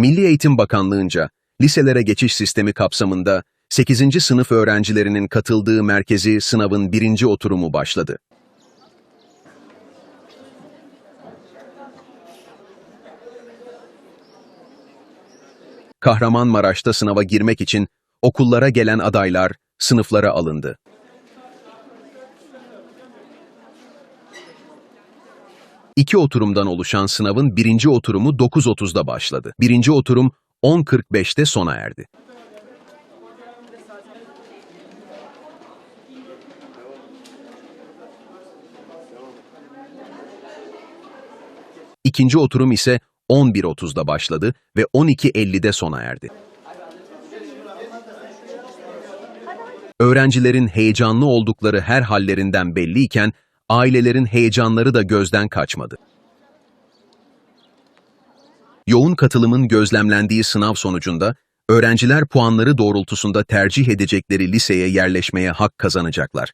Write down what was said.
Milli Eğitim Bakanlığı'nca liselere geçiş sistemi kapsamında 8. sınıf öğrencilerinin katıldığı merkezi sınavın birinci oturumu başladı. Kahramanmaraş'ta sınava girmek için okullara gelen adaylar sınıflara alındı. İki oturumdan oluşan sınavın birinci oturumu 9.30'da başladı. Birinci oturum 10.45'te sona erdi. İkinci oturum ise 11.30'da başladı ve 12.50'de sona erdi. Öğrencilerin heyecanlı oldukları her hallerinden belliyken, ailelerin heyecanları da gözden kaçmadı. Yoğun katılımın gözlemlendiği sınav sonucunda, öğrenciler puanları doğrultusunda tercih edecekleri liseye yerleşmeye hak kazanacaklar.